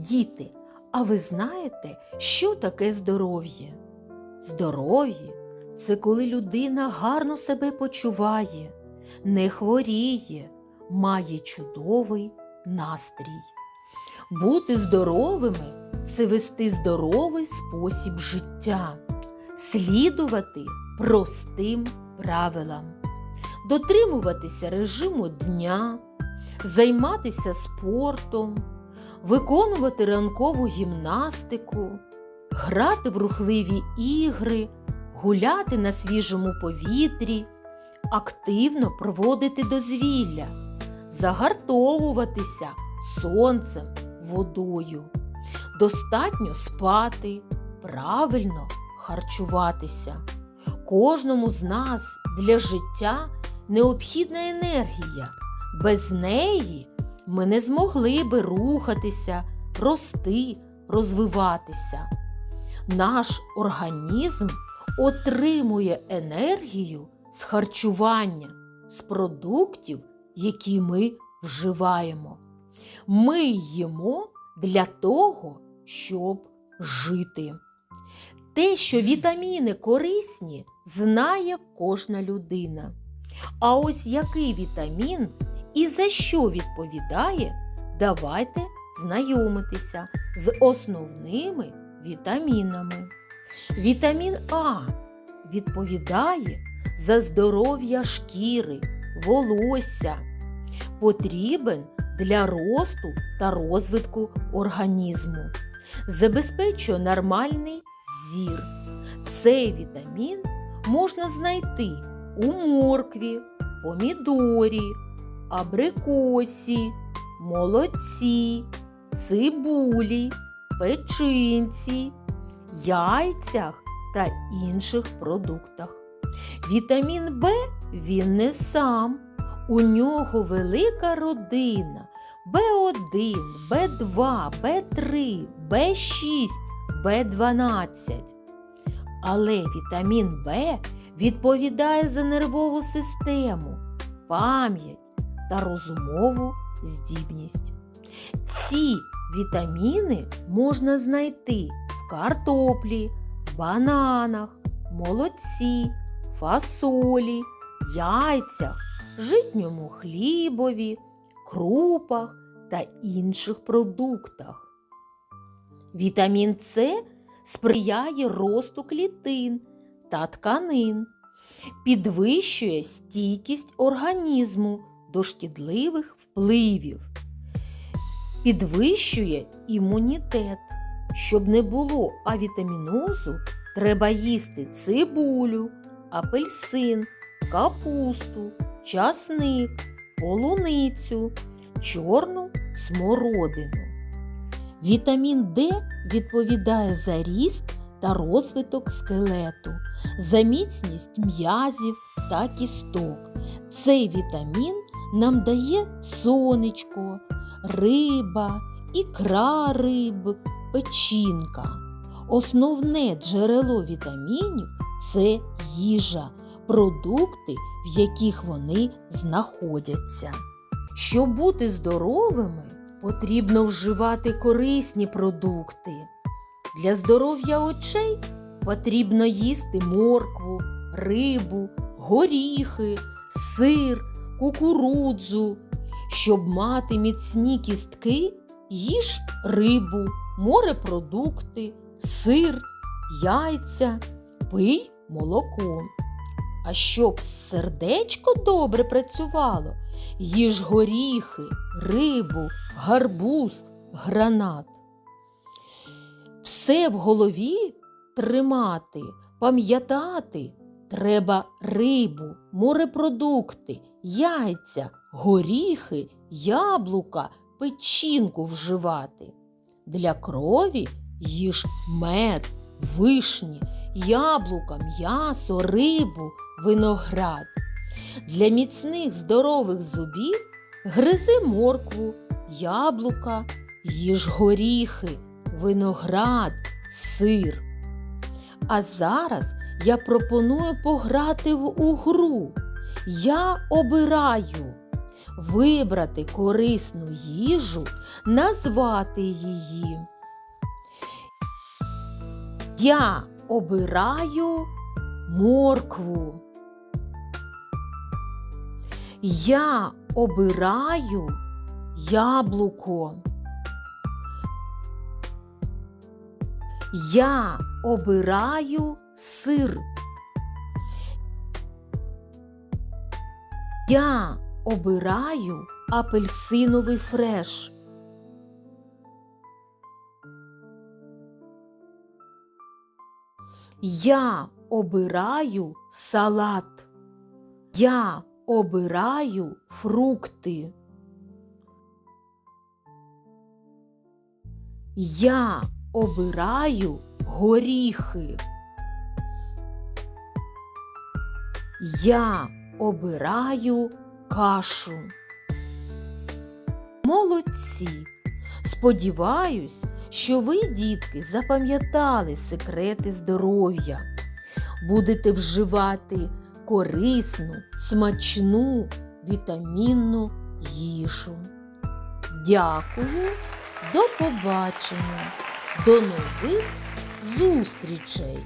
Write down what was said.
Діти, а ви знаєте, що таке здоров'я? Здоров'я це коли людина гарно себе почуває, не хворіє, має чудовий настрій. Бути здоровими це вести здоровий спосіб життя, слідувати простим правилам, дотримуватися режиму дня, займатися спортом, виконувати ранкову гімнастику, грати в рухливі ігри, гуляти на свіжому повітрі, активно проводити дозвілля, загартовуватися сонцем, водою, достатньо спати, правильно харчуватися. Кожному з нас для життя необхідна енергія. Без неї ми не змогли би рухатися, рости, розвиватися. Наш організм отримує енергію з харчування, з продуктів, які ми вживаємо. Ми їмо для того, щоб жити. Те, що вітаміни корисні, знає кожна людина. А ось який вітамін і за що відповідає, давайте знайомитися з основними вітамінами. Вітамін А відповідає за здоров'я шкіри, волосся, потрібен для росту та розвитку організму, забезпечує нормальний зір. Цей вітамін можна знайти у моркві, помідорі, абрикосі, молоці, цибулі, печинці, яйцях та інших продуктах. Вітамін В він не сам. У нього велика родина В1, В2, В3, В6, В12. Але вітамін В відповідає за нервову систему, пам'ять та розумову здібність. Ці вітаміни можна знайти в картоплі, бананах, молоці, фасолі, яйцях, житньому хлібові, крупах та інших продуктах. Вітамін С сприяє росту клітин та тканин, підвищує стійкість організму до шкідливих впливів, підвищує імунітет. Щоб не було авітамінозу, треба їсти цибулю, апельсин, капусту, часник, полуницю, чорну смородину. Вітамін Д відповідає за ріст та розвиток скелету, за міцність м'язів та кісток. Цей вітамін нам дає сонечко, риба, ікра риб, печінка. Основне джерело вітамінів це їжа, продукти, в яких вони знаходяться. Щоб бути здоровими, потрібно вживати корисні продукти. Для здоров'я очей потрібно їсти моркву, рибу, горіхи, сир, кукурудзу. Щоб мати міцні кістки, їж рибу, морепродукти, сир, яйця, пий молоко. А щоб сердечко добре працювало, їж горіхи, рибу, гарбуз, гранат. Все в голові тримати, пам'ятати треба рибу, морепродукти, яйця, горіхи, яблука, печінку вживати. Для крові їж мед, вишні, яблука, м'ясо, рибу, виноград. Для міцних здорових зубів гризи моркву, яблука, їж горіхи, виноград, сир. А зараз я пропоную пограти в у гру. Я обираю. вибрати корисну їжу, назвати її. Я обираю моркву. Я обираю яблуко. Я обираю сир. Я обираю апельсиновий фреш. Я обираю салат. Я обираю фрукти. Я обираю горіхи. Я обираю кашу. Молодці! Сподіваюсь, що ви, дітки, запам'ятали секрети здоров'я. Будете вживати корисну, смачну, вітамінну їжу. Дякую, до побачення, до нових зустрічей!